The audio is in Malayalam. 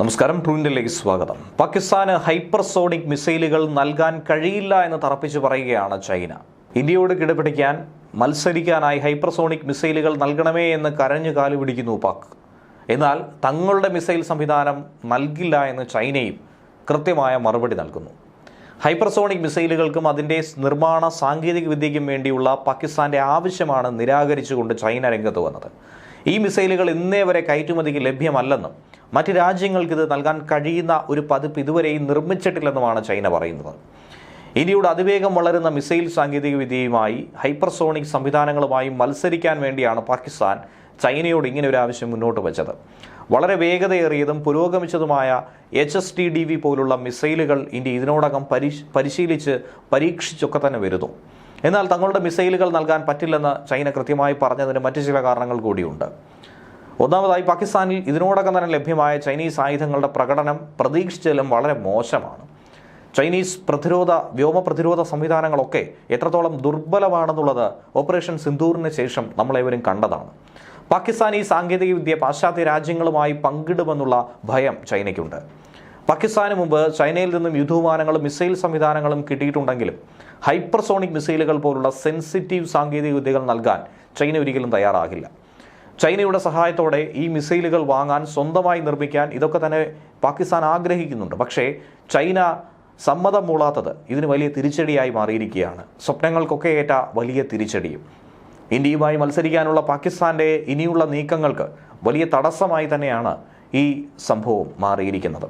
നമസ്കാരം ട്രൂവിന്റെലേക്ക് സ്വാഗതം. പാകിസ്ഥാന് ഹൈപ്പർസോണിക് മിസൈലുകൾ നൽകാൻ കഴിയില്ല എന്ന് തറപ്പിച്ച് പറയുകയാണ് ചൈന. ഇന്ത്യയോട് കിടപിടിക്കാൻ മത്സരിക്കാനായി ഹൈപ്പർസോണിക് മിസൈലുകൾ നൽകണമേ എന്ന് കരഞ്ഞു കാലു പിടിക്കുന്നു പാക്. എന്നാൽ തങ്ങളുടെ മിസൈൽ സംവിധാനം നൽകില്ല എന്ന് ചൈനയും കൃത്യമായ മറുപടി നൽകുന്നു. ഹൈപ്പർസോണിക് മിസൈലുകൾക്കും അതിന്റെ നിർമ്മാണ സാങ്കേതിക വിദ്യയ്ക്കും വേണ്ടിയുള്ള പാകിസ്ഥാന്റെ ആവശ്യമാണ് നിരാകരിച്ചുകൊണ്ട് ചൈന രംഗത്ത് വന്നത്. ഈ മിസൈലുകൾ ഇന്നേ വരെ കയറ്റുമതിക്ക് ലഭ്യമല്ലെന്നും മറ്റ് രാജ്യങ്ങൾക്ക് ഇത് നൽകാൻ കഴിയുന്ന ഒരു പതിപ്പ് ഇതുവരെയും നിർമ്മിച്ചിട്ടില്ലെന്നുമാണ് ചൈന പറയുന്നത്. ഇന്ത്യയുടെ അതിവേഗം വളരുന്ന മിസൈൽ സാങ്കേതികവിദ്യയുമായി ഹൈപ്പർസോണിക് സംവിധാനങ്ങളുമായി മത്സരിക്കാൻ വേണ്ടിയാണ് പാകിസ്ഥാൻ ചൈനയോട് ഇങ്ങനെ ഒരു ആവശ്യം മുന്നോട്ട് വെച്ചത്. വളരെ വേഗതയേറിയതും പുരോഗമിച്ചതുമായ H S T D V പോലുള്ള മിസൈലുകൾ ഇന്ത്യ ഇതിനോടകം പരിശ് പരിശീലിച്ച് പരീക്ഷിച്ചൊക്കെ തന്നെ വരുന്നു. എന്നാൽ തങ്ങളുടെ മിസൈലുകൾ നൽകാൻ പറ്റില്ലെന്ന് ചൈന കൃത്യമായി പറഞ്ഞതിന് മറ്റു ചില കാരണങ്ങൾ കൂടിയുണ്ട്. ഒന്നാമതായി പാകിസ്ഥാനിൽ ഇതിനോടകം തന്നെ ലഭ്യമായ ചൈനീസ് ആയുധങ്ങളുടെ പ്രകടനം പ്രതീക്ഷിച്ചാലും വളരെ മോശമാണ്. ചൈനീസ് പ്രതിരോധ വ്യോമ പ്രതിരോധ സംവിധാനങ്ങളൊക്കെ എത്രത്തോളം ദുർബലമാണെന്നുള്ളത് ഓപ്പറേഷൻ സിന്ദൂറിന് ശേഷം നമ്മളേവരും കണ്ടതാണ്. പാകിസ്ഥാൻ ഈ സാങ്കേതികവിദ്യ പാശ്ചാത്യ രാജ്യങ്ങളുമായി പങ്കിടുമെന്നുള്ള ഭയം ചൈനയ്ക്കുണ്ട്. പാകിസ്ഥാന് മുമ്പ് ചൈനയിൽ നിന്നും യുദ്ധവിമാനങ്ങളും മിസൈൽ സംവിധാനങ്ങളും കിട്ടിയിട്ടുണ്ടെങ്കിലും ഹൈപ്പർസോണിക് മിസൈലുകൾ പോലുള്ള സെൻസിറ്റീവ് സാങ്കേതിക വിദ്യകൾ നൽകാൻ ചൈന ഒരിക്കലും തയ്യാറാകില്ല. ചൈനയുടെ സഹായത്തോടെ ഈ മിസൈലുകൾ വാങ്ങാൻ സ്വന്തമായി നിർമ്മിക്കാൻ ഇതൊക്കെ തന്നെ പാകിസ്ഥാൻ ആഗ്രഹിക്കുന്നുണ്ട്. പക്ഷേ ചൈന സമ്മതം മൂളാത്തത് ഇതിന് വലിയ തിരിച്ചടിയായി മാറിയിരിക്കുകയാണ്. സ്വപ്നങ്ങൾക്കൊക്കെ ഏറ്റ വലിയ തിരിച്ചടിയും. ഇന്ത്യയുമായി മത്സരിക്കാനുള്ള പാകിസ്ഥാന്റെ ഇനിയുള്ള നീക്കങ്ങൾക്ക് വലിയ തടസ്സമായി തന്നെയാണ് ഈ സംഭവം മാറിയിരിക്കുന്നത്.